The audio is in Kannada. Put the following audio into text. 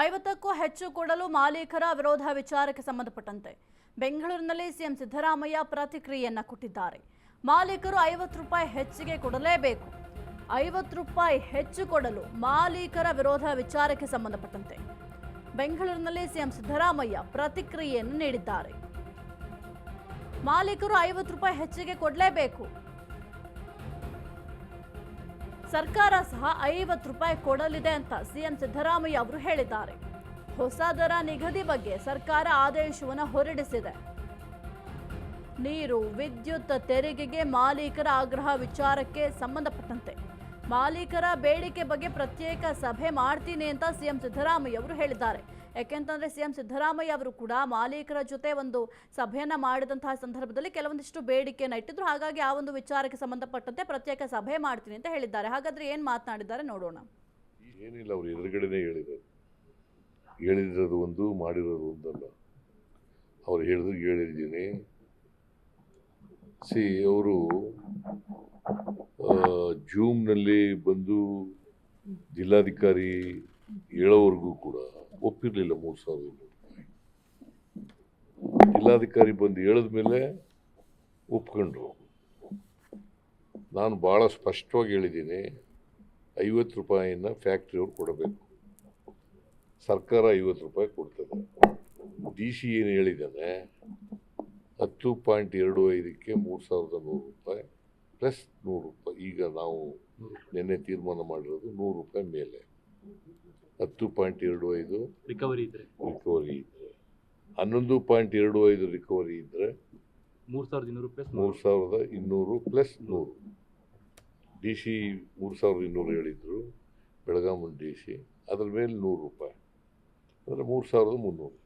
ಐವತ್ತಕ್ಕೂ ಹೆಚ್ಚು ಕೊಡಲು ಮಾಲೀಕರ ವಿರೋಧ ವಿಚಾರಕ್ಕೆ ಸಂಬಂಧಪಟ್ಟಂತೆ ಬೆಂಗಳೂರಿನಲ್ಲಿ ಸಿಎಂ ಸಿದ್ದರಾಮಯ್ಯ ಪ್ರತಿಕ್ರಿಯೆಯನ್ನ ಕೊಟ್ಟಿದ್ದಾರೆ. ಮಾಲೀಕರು ಐವತ್ತು ರೂಪಾಯಿ ಹೆಚ್ಚಿಗೆ ಕೊಡಲೇಬೇಕು. ಐವತ್ತು ರೂಪಾಯಿ ಹೆಚ್ಚು ಕೊಡಲು ಮಾಲೀಕರ ವಿರೋಧ ವಿಚಾರಕ್ಕೆ ಸಂಬಂಧಪಟ್ಟಂತೆ ಬೆಂಗಳೂರಿನಲ್ಲಿ ಸಿಎಂ ಸಿದ್ದರಾಮಯ್ಯ ಪ್ರತಿಕ್ರಿಯೆಯನ್ನು ನೀಡಿದ್ದಾರೆ. ಮಾಲೀಕರು ಐವತ್ತು ರೂಪಾಯಿ ಹೆಚ್ಚಿಗೆ ಕೊಡಲೇಬೇಕು. ಸರ್ಕಾರ ಸಹ ಐವತ್ತು ರೂಪಾಯಿ ಕೊಡಲಿದೆ ಅಂತ ಸಿಎಂ ಸಿದ್ದರಾಮಯ್ಯ ಅವರು ಹೇಳಿದ್ದಾರೆ. ಹೊಸ ದರ ನಿಗದಿ ಬಗ್ಗೆ ಸರ್ಕಾರ ಆದೇಶವನ್ನು ಹೊರಡಿಸಿದೆ. ನೀರು, ವಿದ್ಯುತ್, ತೆರಿಗೆಗೆ ಮಾಲೀಕರ ಆಗ್ರಹ ವಿಚಾರಕ್ಕೆ ಸಂಬಂಧಪಟ್ಟಂತೆ. ಮಾಲೀಕರ ಬೇಡಿಕೆ ಬಗ್ಗೆ ಪ್ರತ್ಯೇಕ ಸಭೆ ಮಾಡ್ತೀನಿ ಅಂತ ಸಿಎಂ ಸಿದ್ದರಾಮಯ್ಯ ಅವರು ಹೇಳಿದ್ದಾರೆ. ಯಾಕೆಂತಂದ್ರೆ ಸಿಎಂ ಸಿದ್ದರಾಮಯ್ಯ ಅವರು ಕೂಡ ಮಾಲೀಕರ ಜೊತೆ ಒಂದು ಸಭೆಯನ್ನ ಮಾಡಿದಂತಹ ಸಂದರ್ಭದಲ್ಲಿ ಕೆಲವೊಂದಿಷ್ಟು ಬೇಡಿಕೆಯನ್ನು ಇಟ್ಟಿದ್ರು. ಹಾಗಾಗಿ ಆ ಒಂದು ವಿಚಾರಕ್ಕೆ ಸಂಬಂಧಪಟ್ಟಂತೆ ಪ್ರತ್ಯೇಕ ಸಭೆ ಮಾಡ್ತೀನಿ ಅಂತ ಹೇಳಿದ್ದಾರೆ. ಹಾಗಾದ್ರೆ ಏನ್ ಮಾತನಾಡಿದ್ದಾರೆ ನೋಡೋಣ. ಏನಿಲ್ಲ, ಅವ್ರು ಎದುರುಗಡೆನೇ ಹೇಳಿದ್ದಾರೆ. ಒಂದು, ಮಾಡಿರೋದು ಒಂದಲ್ಲ. ಅವ್ರು ಹೇಳಿದ್ರು, ಹೇಳಿದ್ದೀನಿ. ಸಿ, ಅವರು ಜೂಮ್ನಲ್ಲಿ ಬಂದು ಜಿಲ್ಲಾಧಿಕಾರಿ ಹೇಳೋವರೆಗೂ ಕೂಡ ಒಪ್ಪಿರಲಿಲ್ಲ ಮೂರು ಸಾವಿರ ಜಿಲ್ಲಾಧಿಕಾರಿ ಬಂದು ಹೇಳಿದ ಮೇಲೆ ಒಪ್ಕೊಂಡ್ರು. ನಾನು ಭಾಳ ಸ್ಪಷ್ಟವಾಗಿ ಹೇಳಿದ್ದೀನಿ, ಐವತ್ತು ರೂಪಾಯಿನ ಫ್ಯಾಕ್ಟ್ರಿಯವ್ರು ಕೊಡಬೇಕು. ಸರ್ಕಾರ ಐವತ್ತು ರೂಪಾಯಿ ಕೊಡ್ತದೆ. ಡಿ ಸಿ ಏನು ಹೇಳಿದ್ದಾನೆ, ಹತ್ತು ಪಾಯಿಂಟ್ ಎರಡು ಐದಕ್ಕೆ ಮೂರು ಸಾವಿರದ ನೂರು ರೂಪಾಯಿ ಪ್ಲಸ್ ನೂರು ರೂಪಾಯಿ. ಈಗ ನಾವು ನಿನ್ನೆ ತೀರ್ಮಾನ ಮಾಡಿರೋದು ನೂರು ರೂಪಾಯಿ ಮೇಲೆ. ಹತ್ತು ಪಾಯಿಂಟ್ ಎರಡು ಐದು ರಿಕವರಿ ಇದ್ರೆ. ರಿಕವರಿ ಇದ್ದರೆ ಹನ್ನೊಂದು ಪಾಯಿಂಟ್ ಎರಡು ಐದು ರಿಕವರಿ ಇದ್ದರೆ ಮೂರು ಸಾವಿರದ ಇನ್ನೂರು ಪ್ಲಸ್ ಮೂರು ಸಾವಿರದ ಇನ್ನೂರು ಪ್ಲಸ್ ನೂರು. ಡಿ ಸಿ ಮೂರು ಸಾವಿರದ ಇನ್ನೂರು ಹೇಳಿದರು ಬೆಳಗಾಮನ್ ಡಿ ಸಿ ಅದ್ರ ಮೇಲೆ ನೂರು ರೂಪಾಯಿ. ಅಂದರೆ ಮೂರು ಸಾವಿರದ ಮುನ್ನೂರು.